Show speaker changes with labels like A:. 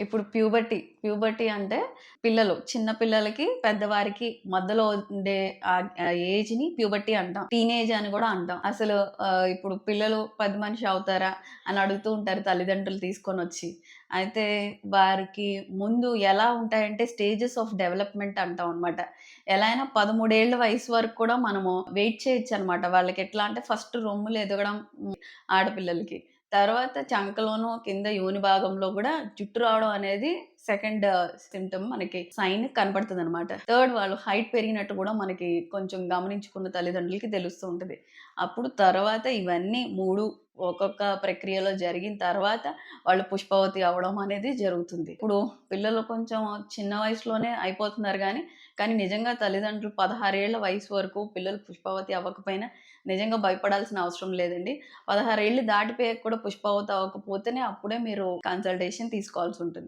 A: ఇప్పుడు puberty puberty అంటే పిల్లలు చిన్న పిల్లలకి పెద్దవారికి మధ్యలో ఉండే ఆ ఏజ్ని ప్యూబర్టీ అంటాం. టీనేజ్ అని కూడా అంటాం. అసలు ఇప్పుడు పిల్లలు పెద్ద మనిషి అవుతారా అని అడుగుతూ ఉంటారు తల్లిదండ్రులు తీసుకొని వచ్చి. అయితే వారికి ముందు ఎలా ఉంటాయంటే స్టేజెస్ ఆఫ్ డెవలప్మెంట్ అంటాం అనమాట ఎలా అయినా పదమూడేళ్ళ వయసు వరకు కూడా మనము వెయిట్ చేయొచ్చు అనమాట వాళ్ళకి ఎట్లా అంటే ఫస్ట్ రొమ్ములు ఎదగడం ఆడపిల్లలకి. తర్వాత చంకలోను కింద యోని భాగంలో కూడా జుట్టు రావడం అనేది సెకండ్ సిమ్టమ్ uh, మనకి సైన్ కనపడుతుంది అనమాట థర్డ్ వాళ్ళు హైట్ పెరిగినట్టు కూడా మనకి కొంచెం గమనించుకున్న తల్లిదండ్రులకి తెలుస్తూ ఉంటుంది. అప్పుడు తర్వాత ఇవన్నీ మూడు ఒక్కొక్క ప్రక్రియలో జరిగిన తర్వాత వాళ్ళు పుష్పవతి అవడం అనేది జరుగుతుంది. ఇప్పుడు పిల్లలు కొంచెం చిన్న వయసులోనే అయిపోతున్నారు కానీ కానీ నిజంగా తల్లిదండ్రులు పదహారేళ్ళ వయసు వరకు పిల్లలు పుష్పవతి అవ్వకపోయినా నిజంగా భయపడాల్సిన అవసరం లేదండి. పదహారేళ్ళు దాటిపోయాక కూడా పుష్పవతి అవ్వకపోతేనే అప్పుడే మీరు కన్సల్టేషన్ తీసుకోవాల్సి ఉంటుంది.